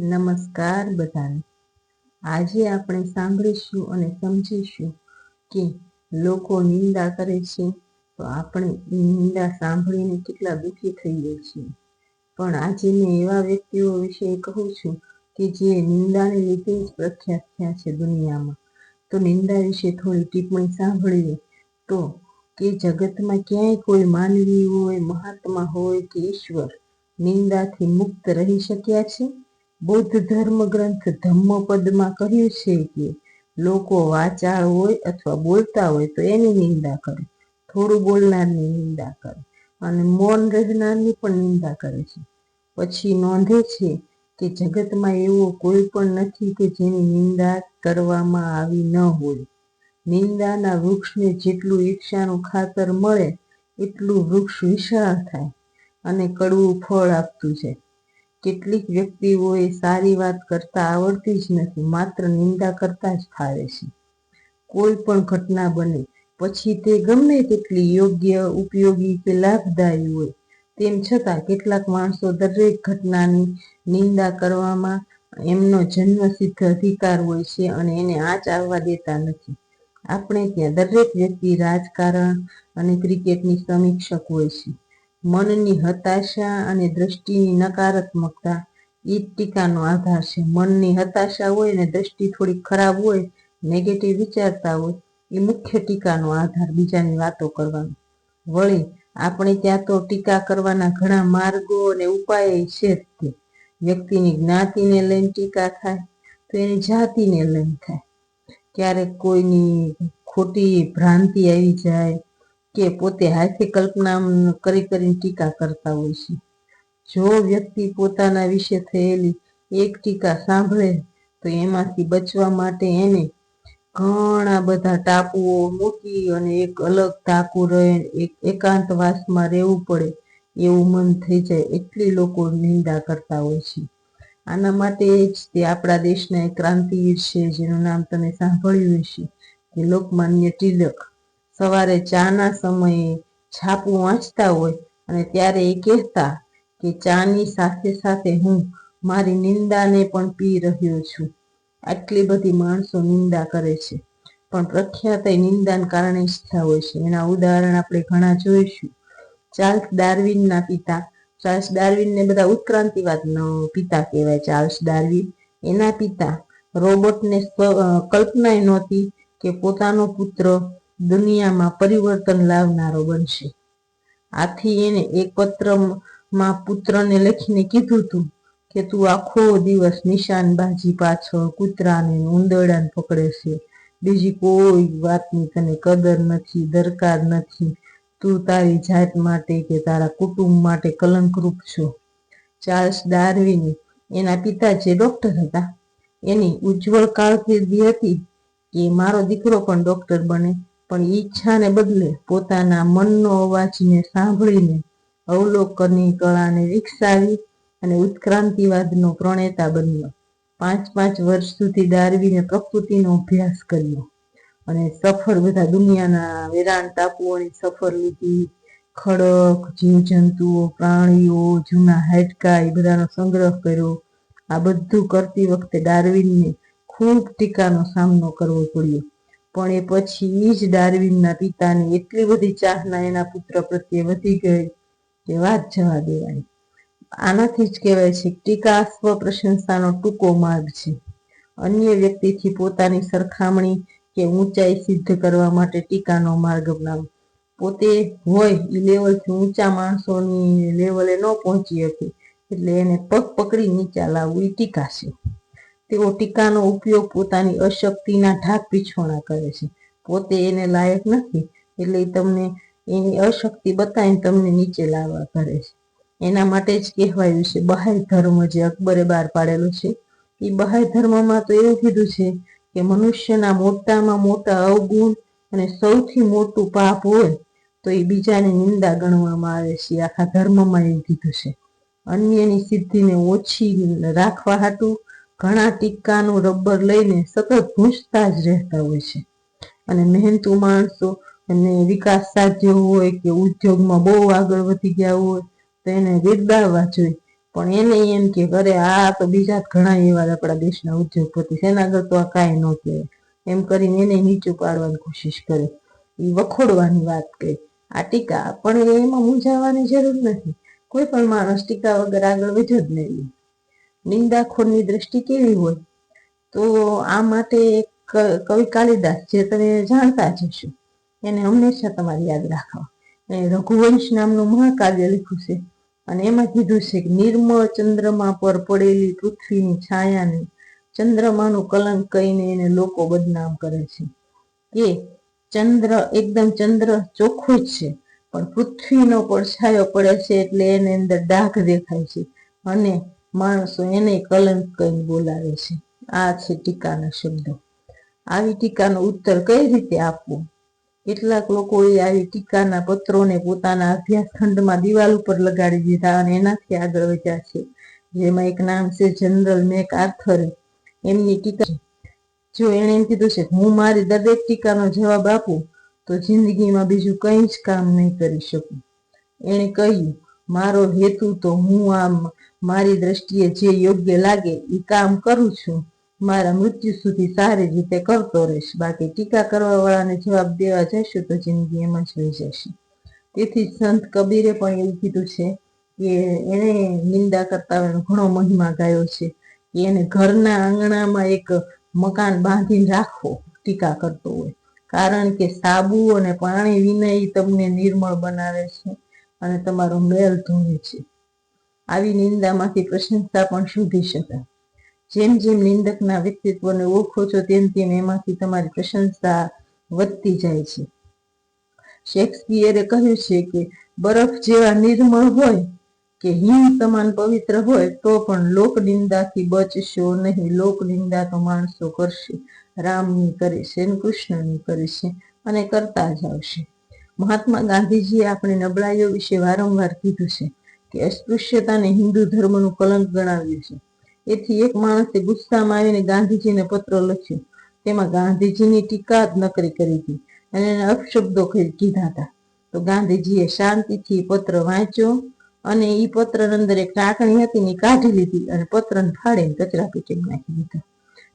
નમસ્કાર બધાને. આજે આપણે સાંભળીશું અને સમજીશું કે લોકો નિંદા કરે છે તો આપણે એ નિંદા સાંભળીને કેટલા દુઃખી થઈએ છીએ પણ આજે મેં એવા વ્યક્તિઓ વિશે કહું છું કે જે નિંદાને લીધે જ પ્રખ્યાત થયા છે દુનિયામાં. તો નિંદા વિશે થોડી ટિપ્પણી સાંભળીએ. તો કે જગતમાં ક્યાંય કોઈ માનવી હોય, મહાત્મા હોય કે ઈશ્વર નિંદાથી મુક્ત રહી શક્યા છે? બૌદ્ધ ધર્મ ગ્રંથ ધમ્મપદમાં કહ્યું છે કે લોકો વાચાળ હોય અથવા બોલતા હોય તો એની નિંદા કરે, થોડું બોલનારની નિંદા કરે અને મૌન રહેનારની પણ નિંદા કરે છે. પછી નોંધે છે કે જગતમાં એવો કોઈ પણ નથી કે જેની નિંદા કરવામાં આવી ન હોય. નિંદાના વૃક્ષને જેટલું ઈર્ષાનું ખાતર મળે, એટલું વૃક્ષ વિશાળ થાય અને કડવું ફળ આપતું જાય. કેટલીક વ્યક્તિઓએ સારી વાત કરતા આવડતી જ નથી, માત્ર નિંદા કરતા જ ફાવે છે. કોઈ પણ ઘટના બને, પછી તે ગમે તેટલી યોગ્ય, ઉપયોગી કે લાભદાયી હોય, તેમ છતાં કેટલાક માણસો દરેક ઘટનાની નિંદા કરવામાં એમનો જન્મસિદ્ધ અધિકાર હોય છે અને એને આંચ આવવા દેતા નથી. આપણે ત્યાં દરેક વ્યક્તિ રાજકારણ અને ક્રિકેટની સમીક્ષક હોય છે. મનની હતાશા અને દ્રષ્ટિની નકારાત્મકતા એ ટીકાનો આધાર છે. મનની હતાશા હોય ને દ્રષ્ટિ થોડી ખરાબ હોય નેગેટિવ વિચારતા હોય, એ મુખ્ય ટીકાનો આધાર બીજાની વાતો કરવાનો. વળી, આપણે ત્યાં તો ટીકા કરવાના ઘણા માર્ગો અને ઉપાય છે જ તે. વ્યક્તિની જ્ઞાતિને લઈને ટીકા થાય, તો એની જાતિને લઈને થાય. ક્યારેક કોઈની ખોટી ભ્રાંતિ આવી જાય કે પોતે હાથે કલ્પના કરી કરીને ટીકા કરતા હોય છે. જો વ્યક્તિ પોતાના વિશે થયેલી એક ટીકા સાંભળે, તો એમાંથી બચવા માટે એને ઘણા બધા ટાપુઓ મૂકી અને એક અલગ ટાંકુ રહે, એક એકાંતવાસમાં રહેવું પડે એવું મન થઈ જાય એટલી લોકો નિંદા કરતા હોય છે. આના માટે જ તે આપણા દેશના એક ક્રાંતિવીર છે, જેનું નામ તમે સાંભળ્યું હશે, કે લોકમાન્ય તિલક સવારે ચાના સમયે છાપું વાંચતા હોય અને ત્યારે એ કહેતા કે ચાની સાથે સાથે હું મારી નિંદાને પણ પી રહ્યો છું. આટલી બધી માણસો નિંદા કરે છે. પણ પ્રખ્યાત નિંદાને કારણે ઈચ્છતા હોય છે. એના ઉદાહરણ આપણે ઘણા જોઈશું. ચાર્લ્સ ડાર્વિનના પિતા. ચાર્લ્સ ડાર્વિનને બધા ઉત્ક્રાંતિવાદનો પિતા કહેવાય. ચાર્લ્સ ડાર્વિન એના પિતા રોબોટને કલ્પનાય નહોતી કે પોતાનો પુત્ર દુનિયામાં પરિવર્તન લાવનારો બનશે. આથી એને એક પત્રમાં પુત્રને લખીને કીધું હતું કે તું આખો દિવસ નિશાનબાજી પાછળ કૂતરાને ઉંદરડાને પકડે છે. બીજી કોઈ વાતની તને કદર નથી, દરકાર નથી. તું તારી જાત માટે કે તારા કુટુંબ માટે કલંકરૂપ છો. ચાર્લ્સ ડાર્વિન એના પિતા જે ડોક્ટર હતા. એની ઉજ્જવળ કારકિર્દી હતી કે મારો દીકરો પણ ડોક્ટર બને. પણ ઈચ્છાને બદલે પોતાના મનનો અવાજને સાંભળીને અવલોકનની કળાને વિકસાવી અને ઉત્ક્રાંતિવાદનો પ્રણેતા બન્યો. પાંચ પાંચ વર્ષ સુધી ડાર્વીને પ્રકૃતિનો અભ્યાસ કર્યો અને સફર બધા દુનિયાના વેરાન ટાપુઓની સફર લીધી. ખડક, જીવજંતુઓ, પ્રાણીઓ, જૂના હાડકા એ બધાનો સંગ્રહ કર્યો. આ બધું કરતી વખતે ડાર્વિનને ખૂબ ટીકાનો સામનો કરવો પડ્યો. પણ એ પછી જ ડાર્વિનના પિતાની એટલી બધી ચાહના એના પુત્ર પ્રત્યે વધી ગઈ કે વાત જવા દેવાની. આનાથી જ કહેવાય છે ટીકા સ્વ પ્રશંસાનો ટૂંકો માર્ગ છે. અન્ય વ્યક્તિથી પોતાની સરખામણી કે ઊંચાઈ સિદ્ધ કરવા માટે ટીકાનો માર્ગ અપનાવો. પોતે હોય એ લેવલથી ઊંચા માણસોની લેવલે ન પહોંચી શકે, એટલે એને પગ પકડી નીચા લાવવું એ ટીકા છે. તેઓ ટીકાનો ઉપયોગ પોતાની અશક્તિના ઢાક પીછોણા કરે છે. પોતે એને લાયક નથી, એટલે તમને એની અશક્તિ બતાવીને તમને નીચે લાવવા કરે છે. એના માટે જ કહેવાયું છે બહાય ધર્મ જે અકબરે બહાર પાડેલો છે, એ બહાય ધર્મમાં તો એવું કીધું છે કે મનુષ્યના મોટામાં મોટા અવગુણ અને સૌથી મોટું પાપ હોય તો એ બીજાને નિંદા ગણવામાં આવે છે. આખા ધર્મમાં એવું કીધું છે. અન્યની સિદ્ધિને ઓછી રાખવા હાટું ઘણા ટીક્કાનું રબર લઈને સતત ભૂંજતા જ રહેતા હોય છે. અને મહેનતુ માણસો અને વિકાસ સાધ્યો હોય કે ઉદ્યોગમાં બહુ આગળ વધી ગયા હોય, તો એને બિરદાવવા જોઈએ પણ એને એમ કે, અરે, આ તો બીજા ઘણા એવા આપણા દેશના ઉદ્યોગપતિ છે એના આગળ તો આ કાંઈ ન કહેવાય. એમ કરીને એને નીચું પાડવાની કોશિશ કરે. એ વખોડવાની વાત કરે આ ટીકા પણ એમાં મૂંઝાવાની જરૂર નથી. કોઈ પણ માણસ ટીકા વગર આગળ વધ્યો જ નહીં. નિંદાખોરની દ્રષ્ટિ કેવી હોય? તો આ માટે કવિ કાલિદાસ જે તમે જાણતા જ હશો, એને હંમેશા તમારે યાદ રાખવા. એને રઘુવંશ નામનું મહાકાવ્ય લખ્યું છે અને એમાં કીધું છે કે નિર્મળ ચંદ્રમા પર પડેલી પૃથ્વીની છાયાને ચંદ્રમાનું કલંક કહીને એને લોકો બદનામ કરે છે. કે ચંદ્ર એકદમ ચંદ્ર ચોખ્ખો જ છે, પણ પૃથ્વીનો પડછાયો પડે છે એટલે એની અંદર ડાઘ દેખાય છે. અને માણસો એને કલંક કહીને બોલાવે છે. આ છે ટીકાના શબ્દો. આવી ટીકાનો ઉત્તર કઈ રીતે આપવો? કેટલાક લોકોએ આવી ટીકાના પત્રોને પોતાના અભ્યાસ ખંડમાં દિવાલ ઉપર લગાડી દીધા અને એનાથી આગળ વધ્યા છે. જેમાં એક નામ છે જનરલ મેક આર્થરે. એમની ટીકા જો એણે એમ કીધું છે, હું મારી દરેક ટીકાનો જવાબ આપું, તો જિંદગીમાં બીજું કંઈ જ કામ નહીં કરી શકું. એણે કહ્યું મારો હેતુ તો હું આમ મારી દ્રષ્ટિએ જે યોગ્ય લાગે એ કામ કરું છું. મારા મૃત્યુ સુધી સારી રીતે કરતો રહીશ. બાકી ટીકા કરવા વાળાને જવાબ દેવા જઈશું તો જિંદગી એમાં જ રહી જશે. તેથી સંત કબીરે પણ એવું કીધું છે કે એને નિંદા કરતા ઘણો મહિમા ગાયો છે કે એને ઘરના આંગણામાં એક મકાન બાંધીને રાખવો ટીકા કરતો હોય. કારણ કે સાબુ અને પાણી વિના તમને નિર્મળ બનાવે છે. અને તમારો મેલ ધોવે છે. આવી નિંદામાંથી પ્રશંસા પણ શોધી શકાય. જેમ જેમ નિંદકના વ્યક્તિત્વને ઓળખો છો તેમ તેમ એમાંથી તમારી પ્રશંસા વધતી જાય છે. શેક્સપિયરે કહ્યું છે કે, બરફ જેવા નિર્મળ હોય કે હિમ સમાન પવિત્ર હોય તો પણ લોક નિંદાથી બચશો નહીં. લોક નિંદા તો માણસો કરશે. રામની કરે છે કૃષ્ણની કરે છે અને કરતા જ આવશે. મહાત્મા ગાંધીજીએ આપણે નબળાઈઓ વિશે વારંવાર કીધું છે કે અસ્પૃશ્યતાને હિન્દુ ધર્મનું કલંક ગણાવ્યું છે. એથી એક માણસે ગુસ્સામાં આવીને ગાંધીજીને પત્ર લખ્યો. તેમાં ગાંધીજીની ટીકા જ નકરી કરી હતી અને એને અપશબ્દો કીધા હતા. તો ગાંધીજીએ શાંતિથી પત્ર વાંચ્યો અને એ પત્ર અંદર એક ટાંકણી હતી ને કાઢી લીધી અને પત્રને ફાડીને કચરા પેટીમાં નાખી દીધા.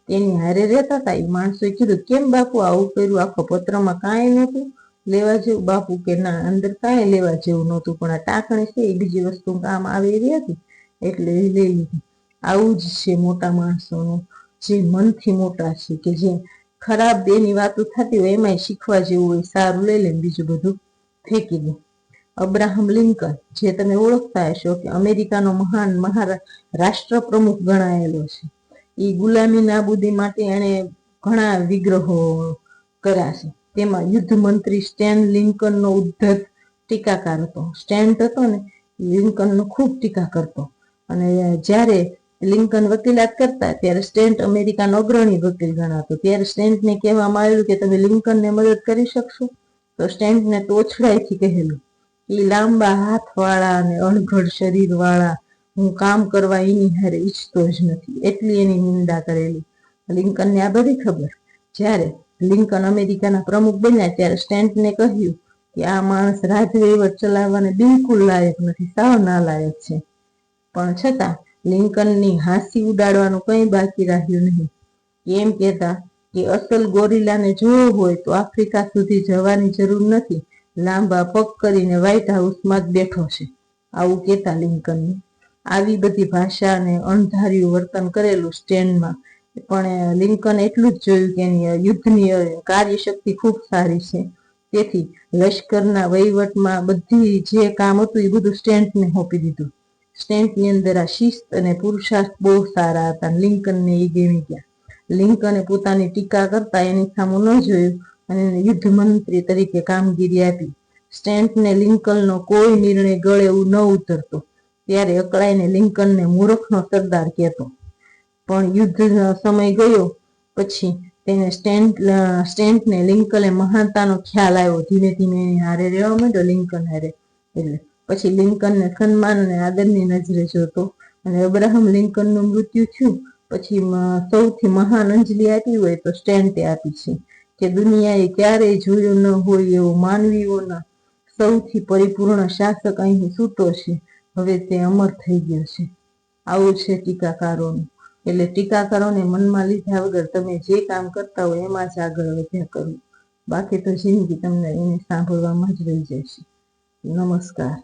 તેની હારે રહેતા હતા એ માણસોએ કીધું, કેમ બાપુ આવું કર્યું? આખો પત્રમાં કાંઈ નહોતું લેવા જેવું, બાપુ કે ના, અંદર કાંઈ લેવા જેવું નહોતું, પણ આ ટાંકણી છે એ બીજી વસ્તુ કામ આવી રહી હતી, એટલે લઈ લીધી. આવું જ છે મોટા માણસોનું, જે મનથી મોટા છે, કે જે ખરાબ બેની વાતો થતી હોય એમાંય શીખવા જેવું હોય, સારું લઈ લે બીજું બધું ફેંકી દે. અબ્રાહમ લિંકન, જે તમે ઓળખતા હશો કે અમેરિકાનો મહાન મહા રાષ્ટ્ર પ્રમુખ ગણાયેલો છે. એ ગુલામી નાબૂદી માટે એણે ઘણા વિગ્રહો કર્યા છે. તેમાં યુદ્ધ મંત્રી સ્ટેન લિંકનનો ઉદ્ધત ટીકાકાર હતો. સ્ટેન્ટ હતો ને, લિંકનનો ખૂબ ટીકા કરતો. અને જ્યારે લિંકન વકીલાત કરતા, ત્યારે સ્ટેન્ટ અમેરિકાનો અગ્રણી વકીલ ગણાતો. ત્યારે સ્ટેન્ટને કહેવામાં આવેલું કે તમે લિંકનને મદદ કરી શકશો? તો સ્ટેન્ટને તોછડાઈથી કહેલું એ લાંબા હાથવાળા અને અણઘડ શરીરવાળા, હું કામ કરવા એની હારે ઈચ્છતો જ નથી. એટલી એની નિંદા કરેલી. લિંકનને આ બધી ખબર. જ્યારે લિંકન અમેરિકાના પ્રમુખ બન્યા ત્યારે સ્ટેન્ટને કહ્યું કે આ માણસ રાજવહીવટ ચલાવવાને બિલકુલ લાયક નથી, સાવ ના લાયક છે. પણ છતાં લિંકનની હાંસી ઉડાડવાનું કંઈ બાકી રહ્યું નહીં. એમ કહેતા કે અસલ ગોરીલાને જોવો હોય તો આફ્રિકા સુધી જવાની જરૂર નથી. લાંબા પગ કરીને વ્હાઇટ હાઉસમાં જ બેઠો છે. આવું કહેતા લિંકનને. આવી બધી ભાષા અને અણધાર્યું વર્તન કરેલું સ્ટેન્ડમાં પણ લિંકન એટલું જ જોયું કે એની યુદ્ધની કાર્યશક્તિ ખૂબ સારી છે. તેથી, લશ્કરના વહીવટમાં બધી જે કામ હતું, એ બધું સ્ટેન્ટને સોંપી દીધું. સ્ટેન્ટની અંદર આ શિસ્ત અને પુરુષાર્થ બહુ સારા હતા લિંકનને એ ગેમી ગયા. લિંકને પોતાની ટીકા કરતા એની સામે ન જોયું અને યુદ્ધ મંત્રી તરીકે કામગીરી આપી. સ્ટેન્ટને લિંકનનો કોઈ નિર્ણય ગળે એવું ન ઉતરતો. ત્યારે અકળાઈને લિંકનને મૂર્ખનો સરદાર કહેતો. પણ યુદ્ધ સમય ગયો. પછી તેને સ્ટેન્ટ સ્ટેન્ટને લિંકને મહાનતાનો ખ્યાલ આવ્યો. ધીમે ધીમે હારે રહેવા માંડ્યો લિંકન હારે. એટલે પછી લિંકનને સન્માન અને આદરની નજરે જોતો અને અબ્રાહમ લિંકનનું મૃત્યુ થયું. પછી સૌથી મહાન અંજલિ આપી હોય તો સ્ટેન્ટે આપી છે. કે દુનિયાએ ક્યારેય જોયું ન હોય એવો માનવીઓના સૌથી પરિપૂર્ણ શાસક અહીં સૂતો છે. હવે તે અમર થઈ ગયો છે. આવું છે ટીકાકારોનું. એટલે ટીકાકારોને મનમાં લીધા વગર તમે જે કામ કરતા હોય એમાં જ આગળ વધ્યા કરો. બાકી તો જિંદગી તમને એને સાંભળવામાં જ રહી જશે. નમસ્કાર.